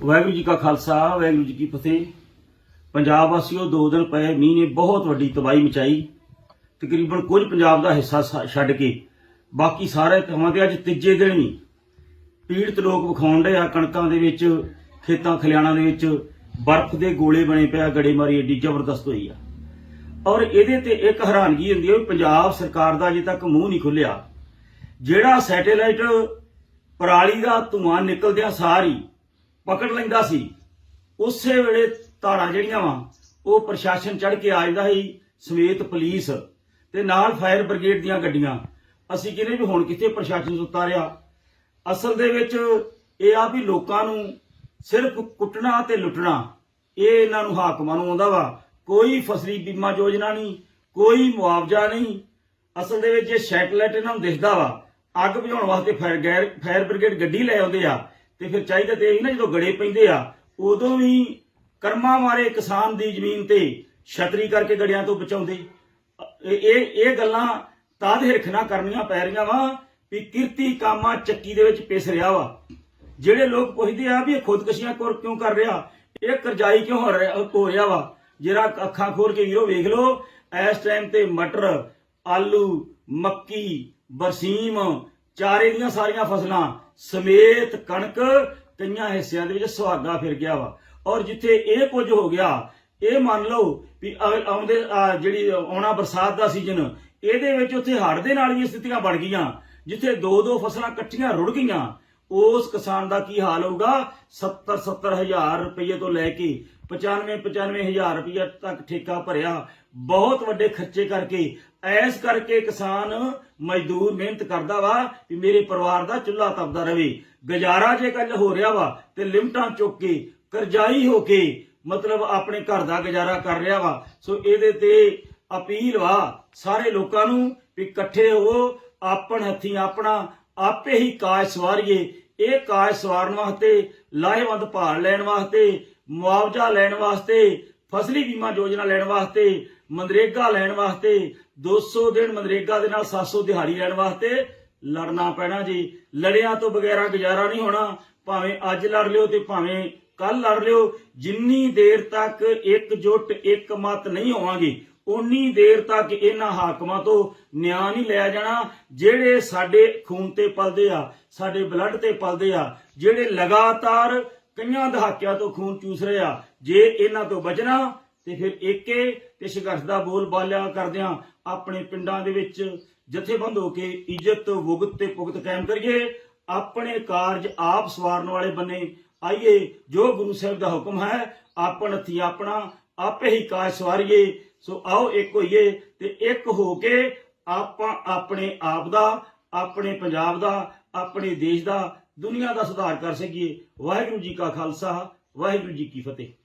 ਵਾਹਿਗੁਰੂ ਜੀ ਕਾ ਖਾਲਸਾ, ਵਾਹਿਗੁਰੂ ਜੀ ਕੀ ਫਤਿਹ। ਪੰਜਾਬ ਵਾਸੀਓ, ਦੋ ਦਿਨ ਪਏ ਮੀਂਹ ਨੇ ਬਹੁਤ ਵੱਡੀ ਤਬਾਹੀ ਮਚਾਈ। ਤਕਰੀਬਨ ਕੁਝ ਪੰਜਾਬ ਦਾ ਹਿੱਸਾ ਛੱਡ ਕੇ ਬਾਕੀ ਸਾਰੇ ਥਾਵਾਂ ਤੇ ਅੱਜ ਤੀਜੇ ਦਿਨ ਵੀ ਪੀੜਤ ਲੋਕ ਵਿਖਾਉਣ ਡਏ ਆ। ਕਣਕਾਂ ਦੇ ਵਿੱਚ, ਖੇਤਾਂ ਖਲਿਆਣਾਂ ਦੇ ਵਿੱਚ ਬਰਫ਼ ਦੇ ਗੋਲੇ ਬਣੇ ਪਿਆ ਗੜੇਮਾਰੀ ਏਡੀ ਜ਼ਬਰਦਸਤ ਹੋਈ ਆ। ਔਰ ਇਹਦੇ ਤੇ ਇੱਕ ਹੈਰਾਨਗੀ ਹੁੰਦੀ ਹੈ ਵੀ ਪੰਜਾਬ ਸਰਕਾਰ ਦਾ ਅਜੇ ਤੱਕ ਮੂੰਹ ਨਹੀਂ ਖੁੱਲਿਆ। ਜਿਹੜਾ ਸੈਟੇਲਾਈਟ ਪਰਾਲੀ ਦਾ ਧੂਆਂ ਨਿਕਲਦਿਆਂ ਸਾਰੀ ਪਕੜ ਲੈਂਦਾ ਸੀ। ਉਸੇ ਵੇਲੇ ਧਾਰਾਂ ਜਿਹੜੀਆਂ ਵਾ, ਉਹ ਪ੍ਰਸ਼ਾਸਨ ਚੜ ਕੇ ਆ ਜਾਂਦਾ ਸੀ, ਸਮੇਤ ਪੁਲਿਸ ਤੇ ਨਾਲ ਫਾਇਰ ਬ੍ਰਿਗੇਡ ਦੀਆਂ ਗੱਡੀਆਂ। ਅਸੀਂ ਕਹਿੰਦੇ ਵੀ ਹੁਣ ਕਿੱਥੇ ਪ੍ਰਸ਼ਾਸਨ ਸੁੱਤਾ ਰਿਹਾ। ਅਸਲ ਦੇ ਵਿੱਚ ਇਹ ਆ ਵੀ ਲੋਕਾਂ ਨੂੰ ਸਿਰਫ ਕੁੱਟਣਾ ਤੇ ਲੁੱਟਣਾ, ਇਹ ਇਹਨਾਂ ਨੂੰ ਹਾਕਮਾਂ ਨੂੰ ਆਉਂਦਾ ਵਾ। ਕੋਈ ਫਸਲੀ ਬੀਮਾ ਯੋਜਨਾ ਨਹੀਂ, ਕੋਈ ਮੁਆਵਜ਼ਾ ਨਹੀਂ। ਅਸਲ ਦੇ ਵਿੱਚ ਜੇ ਸੈਟਲਾਈਟ ਇਹਨਾਂ ਨੂੰ ਦਿਖਦਾ ਵਾ। ਅੱਗ ਬੁਝਾਉਣ ਵਾਸਤੇ ਫਾਇਰ ਗੈਰ ਫਾਇਰ ਬ੍ਰਿਗੇਡ ਗੱਡੀ ਲੈ ਆਉਂਦੇ ਆ। ਤੇ ਫਿਰ ਚਾਹੀਦਾ ਤੇ ਇਹ ਨਾ ਜਦੋਂ ਗੜੇ ਪੈਂਦੇ ਆ, ਉਦੋਂ ਵੀ ਕਰਮਾਂ ਮਾਰੇ ਕਿਸਾਨ ਦੀ ਜ਼ਮੀਨ ਤੇ ਛਤਰੀ ਕਰਕੇ ਗੜਿਆਂ ਤੋਂ ਬਚਾਉਂਦੇ। ਇਹ ਇਹ ਗੱਲਾਂ ਤਾਂ ਦੇ ਹਿਰਖ ਕਰਨੀਆਂ ਪੈ ਰਹੀਆਂ ਵਾ ਵੀ ਕਿਰਤੀ ਕਾਮਾ ਚੱਕੀ ਦੇ ਵਿੱਚ ਪਿਸ ਰਿਹਾ ਵਾ। ਜਿਹੜੇ ਲੋਕ ਪੁੱਛਦੇ ਆ ਵੀ ਇਹ ਖੁਦਕਸ਼ੀਆਂ ਕੋਰ ਕਿਉਂ ਕਰ ਰਿਹਾ? ਇਹ ਕਰਜ਼ਾਈ ਕਿਉਂ ਹੋ ਰਿਹਾ ਹੋ ਰਿਹਾ ਵਾ? ਜਿਹੜਾ ਅੱਖਾਂ ਖੋਲ ਕੇ ਵੀਰੋ ਵੇਖ ਲਓ, ਇਸ ਟਾਈਮ ਤੇ ਮਟਰ, ਆਲੂ, ਮੱਕੀ, ਬਰਸੀਮ, ਚਾਰੇ ਦੀਆਂ ਸਾਰੀਆਂ ਫਸਲਾਂ ਸਮੇਤ ਕਣਕ ਕਈਆਂ ਹਿੱਸਿਆਂ ਦੇ ਵਿੱਚ ਸੁਹਾਗਾ ਫਿਰ ਗਿਆ ਵਾ। ਔਰ ਜਿੱਥੇ ਇਹ ਕੁਝ ਹੋ ਗਿਆ, ਇਹ ਮੰਨ ਲਓ ਵੀ ਆ- ਆਉਂਦੇ ਜਿਹੜੀ ਆਉਣਾ ਬਰਸਾਤ ਦਾ ਸੀਜ਼ਨ, ਇਹਦੇ ਵਿੱਚ ਉੱਥੇ ਹੜ੍ਹ ਦੇ ਨਾਲ ਵੀ ਸਥਿਤੀਆਂ ਬਣ ਗਈਆਂ। ਜਿੱਥੇ ਦੋ ਦੋ ਫਸਲਾਂ ਇਕੱਠੀਆਂ ਰੁੜ ਗਈਆਂ ਉਸ ਕਿਸਾਨ ਦਾ ਕੀ ਹਾਲ ਹੋਊਗਾ? 70 70 ਹਜ਼ਾਰ ਰੁਪਏ ਤੋਂ ਲੈ ਕੇ 95 95 ਹਜ਼ਾਰ ਰੁਪਏ ਤੱਕ ਠੇਕਾ ਭਰਿਆ। ਬਹੁਤ ਵੱਡੇ ਖਰਚੇ ਕਰਕੇ ਐਸ ਕਰਕੇ ਕਿਸਾਨ ਮਜ਼ਦੂਰ ਮਿਹਨਤ ਕਰਦਾ ਵਾ ਵੀ ਮੇਰੇ ਪਰਿਵਾਰ ਦਾ ਚੁੱਲ੍ਹਾ ਤਪਦਾ ਰਵੇ। ਗੁਜ਼ਾਰਾ ਜੇ ਕੱਲ ਹੋ ਰਿਹਾ ਵਾ ਤੇ ਲਿਮਟਾਂ ਚੁੱਕ ਕੇ ਕਰਜ਼ਾਈ ਹੋ ਕੇ ਮਤਲਬ ਆਪਣੇ ਘਰ ਦਾ ਗੁਜ਼ਾਰਾ ਕਰ ਰਿਹਾ ਵਾ। ਸੋ ਇਹਦੇ ਤੇ ਅਪੀਲ ਵਾ ਸਾਰੇ ਲੋਕਾਂ ਨੂੰ ਵੀ ਇਕੱਠੇ ਹੋ ਆਪਣ ਹੱਥੀਂ ਆਪਣਾ ਆਪੇ ਹੀ ਕਾਜ ਸਵਾਰੀਏ। ਇਹ ਕਾਜ ਸਵਾਰਨ ਵਾਸਤੇ, ਲਾਹੇਵੰਦ ਭਾਲ ਲੈਣ ਵਾਸਤੇ, ਮੁਆਵਜ਼ਾ ਲੈਣ ਵਾਸਤੇ, ਫਸਲੀ ਬੀਮਾ ਯੋਜਨਾ ਲੈਣ ਵਾਸਤੇ, ਮਨਰੇਗਾ ਲੈਣ ਵਾਸਤੇ 200 ਦਿਨ ਮਨਰੇਗਾ ਦੇ ਨਾਲ 700 ਦਿਹਾੜੀ ਲੈਣ ਵਾਸਤੇ ਲੜਨਾ ਪੈਣਾ ਜੀ। ਲੜਿਆਂ ਤੋਂ ਬਗੈਰਾ ਗੁਜ਼ਾਰਾ ਨਹੀਂ ਹੋਣਾ। ਭਾਵੇਂ ਅੱਜ ਲੜ ਲਿਓ ਤੇ ਭਾਵੇਂ ਕੱਲ ਲੜ ਲਿਓ, ਜਿੰਨੀ ਦੇਰ ਤੱਕ ਇੱਕ ਜੁੱਟ ਇੱਕ ਮਤ ਨਹੀਂ ਹੋਵਾਂਗੇ ਉਨੀ ਦੇਰ ਤੱਕ ਇਹਨਾਂ ਹਾਕਮਾਂ ਤੋਂ ਨਿਆਂ ਨਹੀਂ ਲਿਆ ਜਾਣਾ। ਜਿਹੜੇ ਸਾਡੇ ਖੂਨ ਤੇ ਪਲਦੇ ਆ, ਸਾਡੇ ਬਲੱਡ ਤੇ ਪਲਦੇ ਆ, ਜਿਹੜੇ ਲਗਾਤਾਰ ਕਈਆਂ ਦਹਾਕਿਆਂ ਤੋਂ ਖੂਨ ਚੂਸ ਰਹੇ ਆ, ਜੇ ਇਹਨਾਂ ਤੋਂ ਬਚਣਾ, ਤੇ ਫਿਰ ਏਕੇ ਤੇ ਸੰਘਰਸ਼ ਦਾ ਬੋਲ ਬਾਲਿਆ ਕਰਦਿਆਂ ਆਪਣੇ ਪਿੰਡਾਂ ਦੇ ਵਿੱਚ ਜਥੇਬੰਦ ਹੋ ਕੇ ਇੱਜ਼ਤ, ਵੁਗਤ ਤੇ ਭੁਗਤ ਕਾਇਮ ਕਰੀਏ। ਆਪਣੇ ਕਾਰਜ ਆਪ ਸਵਾਰਨ ਵਾਲੇ ਬੰਨੇ ਆਈਏ, ਜੋ ਗੁਰੂ ਸਾਹਿਬ ਦਾ ਹੁਕਮ ਹੈ, ਆਪਣ ਹੱਥੀਂ ਆਪਣਾ, ਆਪੇ ਹੀ ਕਾਜ ਸਵਾਰੀਏ। ਸੋ ਆਓ ਇੱਕ ਹੋਈਏ ਤੇ ਇੱਕ ਹੋ ਕੇ ਆਪਾਂ ਆਪਣੇ ਆਪ ਦਾ, ਆਪਣੇ ਪੰਜਾਬ ਦਾ, ਆਪਣੇ ਦੇਸ਼ ਦਾ, ਦੁਨੀਆ ਦਾ ਸੁਧਾਰ ਕਰ ਸਕੀਏ। ਵਾਹਿਗੁਰੂ ਜੀ ਕਾ ਖਾਲਸਾ, ਵਾਹਿਗੁਰੂ ਜੀ ਕੀ ਫਤਿਹ।